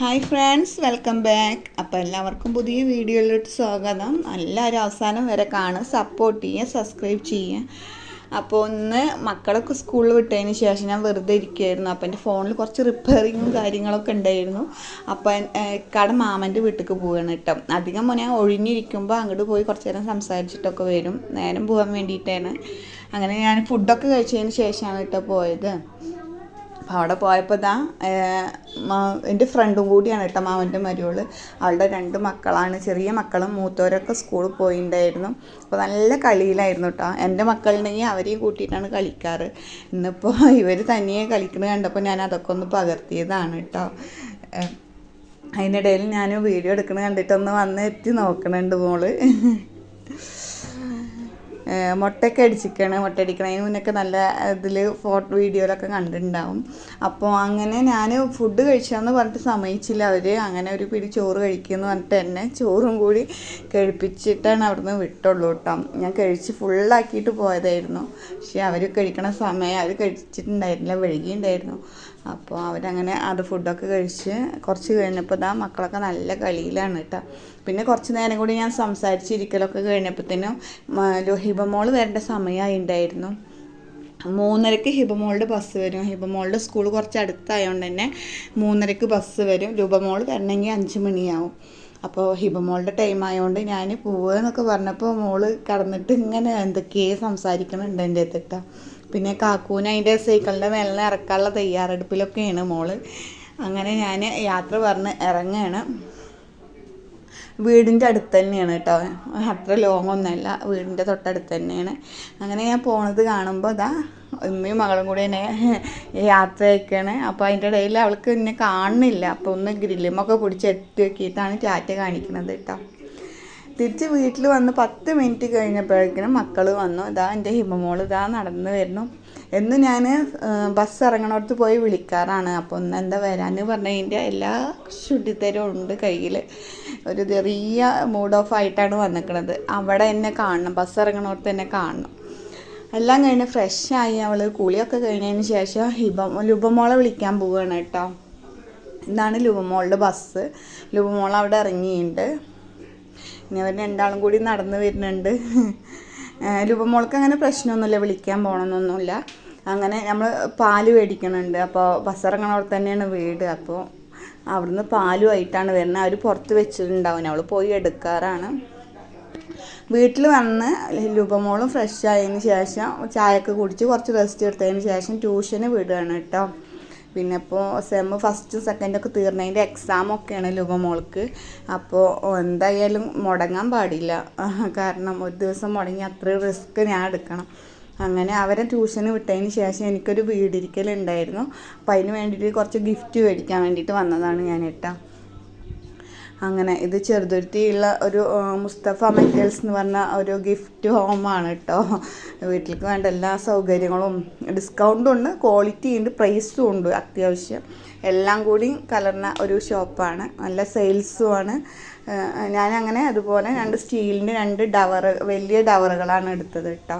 Hi friends welcome back. അപ്പോൾ എല്ലാവർക്കും പുതിയ വീഡിയോയിലോട്ട് സ്വാഗതം. എല്ലാവരും അവസാനം വരെ കാണുക സപ്പോർട്ട് ചെയ്യുക സബ്സ്ക്രൈബ് ചെയ്യുക. അപ്പോൾ ഒന്ന് മക്കളൊക്കെ സ്കൂളിൽ വിട്ടതിന് ശേഷം ഞാൻ വെറുതെ ഇരിക്കുകയായിരുന്നു അപ്പോൾ എന്റെ ഫോണിൽ കുറച്ച് റിപ്പയറിങ്ങും കാര്യങ്ങളൊക്കെ ഉണ്ടായിരുന്നു. അപ്പോൾ കട മാമന്റെ വീട്ടിലേക്ക് പോവുകയാണ് കേട്ടോ. അധികം ഞാൻ ഒഴിഞ്ഞിരിക്കുമ്പോൾ അങ്ങോട്ട് പോയി കുറച്ച് നേരം സംസാരിച്ചിട്ടൊക്കെ വരും. നേരം പോകാൻ വേണ്ടിയിട്ടാണ്. അങ്ങനെ ഞാൻ ഫുഡൊക്കെ കഴിച്ചതിന് ശേഷമാണ് കേട്ടോ പോയത്. അപ്പോൾ അവിടെ പോയപ്പോൾ ഇതാ എന്റെ ഫ്രണ്ടും കൂടിയാണ് കേട്ടോ മാമന്റെ മരുവൾ അവളുടെ രണ്ട് മക്കളാണ് ചെറിയ മക്കളും മൂത്തവരൊക്കെ സ്കൂളിൽ പോയിണ്ടായിരുന്നു. അപ്പോൾ നല്ല കളിയിലായിരുന്നു കേട്ടോ എന്റെ മക്കളുണ്ടെങ്കിൽ അവരെയും കൂട്ടിയിട്ടാണ് കളിക്കാറ്. ഇന്നിപ്പോൾ ഇവർ തനിയെ കളിക്കുന്നത് കണ്ടപ്പോൾ ഞാൻ അതൊക്കെ ഒന്ന് പകർത്തിയതാണ് കേട്ടോ അതിനിടയിൽ ഞാൻ വീഡിയോ എടുക്കുന്നത് കണ്ടിട്ടൊന്ന് വന്ന് എത്തി നോക്കണുണ്ട് മോൾ. മുട്ടയൊക്കെ അടിച്ചിരിക്കുകയാണ് മുട്ട അടിക്കണതിന് മുന്നൊക്കെ നല്ല ഇതിൽ ഫോട്ടോ വീഡിയോയിലൊക്കെ കണ്ടിട്ടുണ്ടാവും. അപ്പോൾ അങ്ങനെ ഞാൻ ഫുഡ് കഴിച്ചാന്ന് പറഞ്ഞിട്ട് സമ്മതിച്ചില്ല. അവർ അങ്ങനെ ഒരു പിടി ചോറ് കഴിക്കുമെന്ന് പറഞ്ഞിട്ട് എന്നെ ചോറും കൂടി കഴിപ്പിച്ചിട്ടാണ് അവിടുന്ന് വിട്ടുള്ളൂ കേട്ടോ. ഞാൻ കഴിച്ച് ഫുള്ളാക്കിയിട്ട് പോയതായിരുന്നു. പക്ഷേ അവർ കഴിക്കണ സമയം അവർ കഴിച്ചിട്ടുണ്ടായിരുന്നില്ല വഴുകിയിട്ടുണ്ടായിരുന്നു അപ്പോൾ അവരങ്ങനെ അത് ഫുഡൊക്കെ കഴിച്ച് കുറച്ച് കഴിഞ്ഞപ്പോൾ ഇതാ മക്കളൊക്കെ നല്ല കളിയിലാണ് കേട്ടോ പിന്നെ കുറച്ച് നേരം കൂടി ഞാൻ സംസാരിച്ചിരിക്കലൊക്കെ കഴിഞ്ഞപ്പോഴത്തേനും ഹിബമോൾ വരേണ്ട സമയമായി ഉണ്ടായിരുന്നു മൂന്നരക്ക് ഹിബമോളുടെ ബസ് വരും. ഹിബമോളുടെ സ്കൂൾ കുറച്ച് അടുത്തായതുകൊണ്ട് തന്നെ മൂന്നരക്ക് ബസ് വരും. രൂപമോൾ വരണമെങ്കിൽ അഞ്ച് മണിയാവും. അപ്പോൾ ഹിബമോളുടെ ടൈം ആയതുകൊണ്ട് ഞാൻ പോവുക എന്നൊക്കെ പറഞ്ഞപ്പോൾ മോൾ കടന്നിട്ട് ഇങ്ങനെ എന്തൊക്കെയോ സംസാരിക്കണുണ്ട് എന്റെ അടുത്തിട്ടാ പിന്നെ കാക്കൂന് അതിന്റെ സൈക്കിളിന്റെ മേലെ ഇറക്കാനുള്ള തയ്യാറെടുപ്പിലൊക്കെയാണ് മോൾ. അങ്ങനെ ഞാൻ യാത്ര പറഞ്ഞ് ഇറങ്ങുകയാണ് വീടിന്റെ അടുത്ത് തന്നെയാണ് കേട്ടോ. അത്ര ലോങ് ഒന്നുമല്ല. വീടിന്റെ തൊട്ടടുത്ത് തന്നെയാണ്. അങ്ങനെ ഞാൻ പോണത് കാണുമ്പോൾ അതാ ഉമ്മയും മകളും കൂടി എന്നെ യാത്ര അയക്കുകയാണ് അപ്പോൾ അതിന്റെ ഇടയിൽ അവൾക്ക് എന്നെ കാണുന്നില്ല. അപ്പോൾ ഒന്ന് ഗ്രില്ലുമൊക്കെ പിടിച്ച് എത്തി വെക്കിയിട്ടാണ് ടാറ്റ കാണിക്കുന്നത് കേട്ടോ. തിരിച്ച് വീട്ടിൽ വന്ന് പത്ത് മിനിറ്റ് കഴിഞ്ഞപ്പോഴേക്കിനും മക്കൾ വന്നു. ഇതാ എന്റെ ഹിമമോൾ ഇതാ നടന്നു വരുന്നു. എന്ന് ഞാൻ ബസ് ഇറങ്ങണോടത്ത് പോയി വിളിക്കാറാണ്. അപ്പോൾ ഒന്ന് എന്താ വരാന്ന് പറഞ്ഞതിന്റെ എല്ലാ ശുദ്ധിത്തരവും ഉണ്ട് കയ്യിൽ ഒരു ചെറിയ മൂഡ് ഓഫ് ആയിട്ടാണ് വന്നിക്കണത്. അവിടെ എന്നെ കാണണം. ബസ് ഇറങ്ങണോടത്ത് എന്നെ കാണണം. എല്ലാം കഴിഞ്ഞ് ഫ്രഷായി അവൾ കുളിയൊക്കെ കഴിഞ്ഞതിന് ശേഷം ഹിബ ലുബമോളെ വിളിക്കാൻ പോവുകയാണ് കേട്ടോ. ഇതാണ് ലുബമോളുടെ ബസ് ലുബമോൾ അവിടെ ഇറങ്ങിയിട്ടുണ്ട് ഇനി അവർ രണ്ടാളും കൂടി നടന്നു വരുന്നുണ്ട്. രൂപമോൾക്ക് അങ്ങനെ പ്രശ്നമൊന്നുമില്ല വിളിക്കാൻ പോകണമെന്നൊന്നുമില്ല അങ്ങനെ നമ്മൾ പാൽ മേടിക്കണുണ്ട്. അപ്പോൾ ബസ് ഇറങ്ങണവിടെ തന്നെയാണ് വീട്. അപ്പോൾ അവിടുന്ന് പാലുമായിട്ടാണ് വരുന്നത്. അവർ പുറത്ത് വെച്ചിട്ടുണ്ടാവും. അവൾ പോയി എടുക്കാറാണ്. വീട്ടിൽ വന്ന് രൂപമോളും ഫ്രഷ് ആയതിന് ശേഷം ചായയൊക്കെ കുടിച്ച് കുറച്ച് റെസ്റ്റ് എടുത്തതിന് ശേഷം ട്യൂഷന് വിടുകയാണ് കേട്ടോ. പിന്നെ ഇപ്പോൾ സെമ്മ് ഫസ്റ്റ് സെക്കൻഡൊക്കെ തീർന്നതിന്റെ എക്സാമൊക്കെയാണ് ലുബമോൾക്ക് അപ്പോൾ എന്തായാലും മുടങ്ങാൻ പാടില്ല. കാരണം ഒരു ദിവസം മുടങ്ങി അത്രയും റിസ്ക് ഞാൻ എടുക്കണം. അങ്ങനെ അവരെ ട്യൂഷന് വിട്ടതിന് ശേഷം എനിക്കൊരു വീടിരിക്കലുണ്ടായിരുന്നു. അപ്പോൾ അതിന് വേണ്ടിയിട്ട് കുറച്ച് ഗിഫ്റ്റ് മേടിക്കാൻ വേണ്ടിയിട്ട് വന്നതാണ് ഞാൻ കേട്ടോ അങ്ങനെ ഇത് ചെറുതുരുത്തിയുള്ള ഒരു മുസ്തഫ മെറ്റൽസ് എന്ന് പറഞ്ഞ ഒരു ഗിഫ്റ്റ് ഹോമാണ് കേട്ടോ വീട്ടിലേക്ക് വേണ്ട എല്ലാ സൗകര്യങ്ങളും ഡിസ്കൗണ്ടും ഉണ്ട് ക്വാളിറ്റി ഉണ്ട് പ്രൈസും ഉണ്ട് അത്യാവശ്യം. എല്ലാം കൂടി കലർന്ന ഒരു ഷോപ്പാണ് നല്ല സെയിൽസുമാണ് ഞാൻ അങ്ങനെ അതുപോലെ രണ്ട് സ്റ്റീലിന്റെ രണ്ട് ഡവർ വലിയ ഡവറുകളാണ് എടുത്തത് കേട്ടോ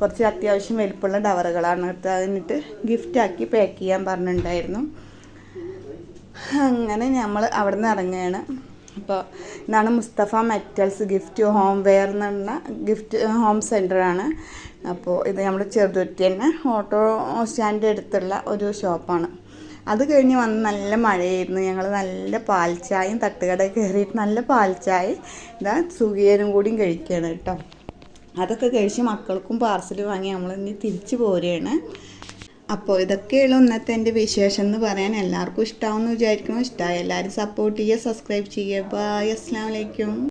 കുറച്ച് അത്യാവശ്യം വലിപ്പമുള്ള ഡവറുകളാണ് എടുത്തത്. അതിനിട്ട് ഗിഫ്റ്റാക്കി പാക്ക് ചെയ്യാൻ പറഞ്ഞിട്ടുണ്ടായിരുന്നു. അങ്ങനെ നമ്മൾ അവിടെ നിന്ന് ഇറങ്ങുകയാണ് അപ്പോൾ ഇതാണ് Mustafa metals gift home ware എന്ന് പറഞ്ഞ ഗിഫ്റ്റ് ഹോം സെന്ററാണ് അപ്പോൾ ഇത് നമ്മൾ ചെറുതുരുത്തി തന്നെ ഓട്ടോ സ്റ്റാൻഡ് അടുത്തുള്ള ഒരു ഷോപ്പാണ് അത് കഴിഞ്ഞ് വന്ന് നല്ല മഴയായിരുന്നു. ഞങ്ങൾ നല്ല പാൽച്ചായയും തട്ടുകട കയറിയിട്ട് നല്ല പാൽച്ചായ ഇതാ സുഖിയനും കൂടിയും കഴിക്കുകയാണ് കേട്ടോ. അതൊക്കെ കഴിച്ച് മക്കൾക്കും പാർസൽ വാങ്ങി നമ്മൾ ഇനി തിരിച്ചു പോരുകയാണ്. അപ്പോൾ ഇതൊക്കെയുള്ള ഇന്നത്തെ എന്റെ വിശേഷം എന്ന് പറയാൻ എല്ലാവർക്കും ഇഷ്ടമാവുമെന്ന് വിചാരിക്കുന്നു. ഇഷ്ടമായി എല്ലാവരും സപ്പോർട്ട് ചെയ്യുക സബ്സ്ക്രൈബ് ചെയ്യുക. ബൈ അസ്സാം വലൈക്കും